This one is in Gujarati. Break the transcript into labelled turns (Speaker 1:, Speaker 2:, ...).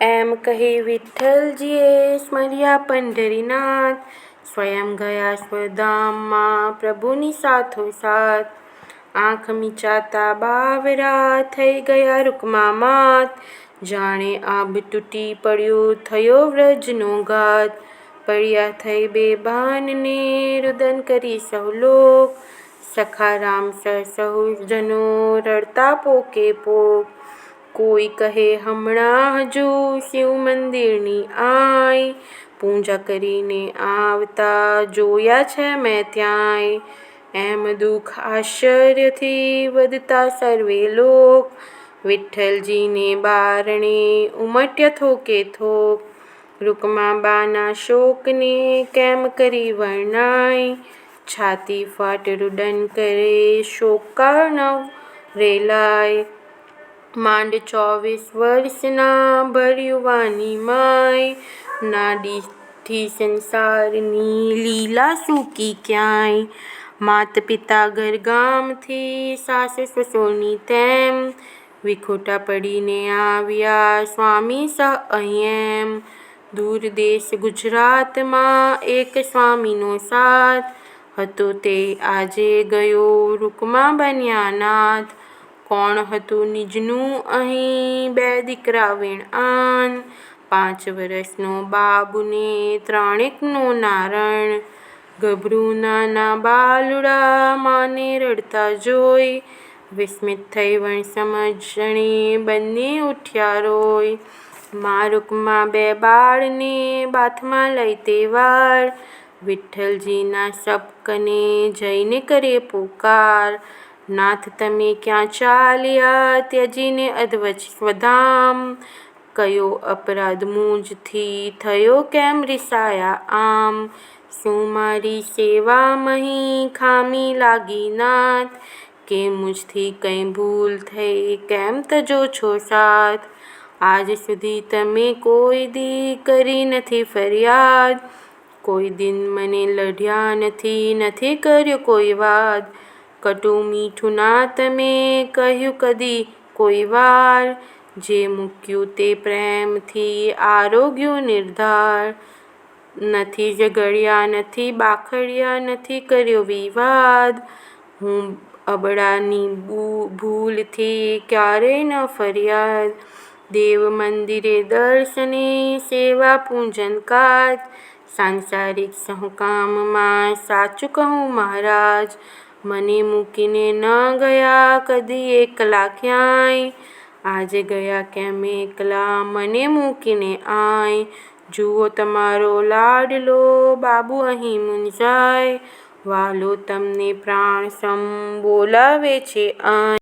Speaker 1: એમ કહી વિઠ્ઠલજીએ, સ્મર્યા પંઢરીનાથ. સ્વયં ગયા સ્વધામમાં પ્રભુની સાથોસાથ. આંખ મીચાતા બાવરા થઈ ગયા રૂકમા માત. જાણે આભ તૂટી પડ્યું થયો વ્રજનો ઘાત. પડ્યા થઈ બેભાન ને રુદન કરી સૌ લોક. સખા રામ સહ રડતા પોકે પોક. કોઈ કહે, હમણાં હજુ શિવ મંદિરની આંય. પૂજા કરીને આવતા જોયા છે મેં ત્યાંય. એમ દુઃખ આશ્ચર્યથી વધતા સર્વે લોક. વિઠ્ઠલજીને બારણે ઉમટ્યા થોકે થોક. રૂકમાબાના શોકને કેમ કરી વર્ણય. છાતી ફાટ રુદન કરે શોકાણવ રેલાય. માંડ ચોવીસ વર્ષના ભર્યુવાની માય નાડીથી સંસારની લીલા સૂકી ક્યાંય. માત પિતા ઘર ગામથી સાસુ સસુરની તેમ. વિખોટા પડીને આવ્યા સ્વામી સ અહીં દૂર દેશ ગુજરાતમાં એક સ્વામીનો સાથ. હતો તે આજે ગયો રૂકમા બન્યા નાથ. કોણ હતું નિજનું અહીં બે દીકરા વેણઆન. પાંચ વરસનો બાબુને ત્રણેકનો નારણ. ગભરું નાના બાલુડા માને રડતા જોઈ. વિસ્મિત થઈ વણસમજણે બંને ઉઠ્યા રોય મારુકમાં બે બાળને બાથમાં લઈ તે વાર. વિઠ્ઠલજીના સપકને જઈને કરે પોકાર. નાથ તમે ક્યાં ચાલ્યા ત્યજીને અધવચ સ્વધામ. કયો અપરાધ મૂંજથી થયો કેમ રિસાયા આમ. શું મારી સેવામહીં ખામી લાગી નાથ. કે મુજથી કંઈ ભૂલ થઈ કેમ તજો છો સાથ. આજ સુધી તમે કોઈ દી કરી નથી ફરિયાદ. કોઈ દિન મને લઢ્યા નથી નથી કર્યો કોઈ વાદ. કટુ મીઠું ના તમે કહ્યું કદી કોઈ વાર. જે મૂક્યું તે પ્રેમથી આરોગ્યું નિર્ધાર. નથી ઝઘડ્યા, નથી બાખડ્યા, નથી કર્યો વિવાદ. હું અબળાની ભૂલથી ક્યારેય ન ફરિયાદ. દેવ મંદિરે દર્શને સેવા પૂજન કાજ. સાંસારિક સહુકામમાં સાચું કહું મહારાજ. મને મૂકીને ન ગયા કદી એકલા ક્યાંય. આજે ગયા કેમ એકલા મને મૂકીને આય જુઓ તમારો લાડલો, બાબુ અહીં મૂંઝાય. વાલો તમને પ્રાણ સમ બોલાવે છે અહીં.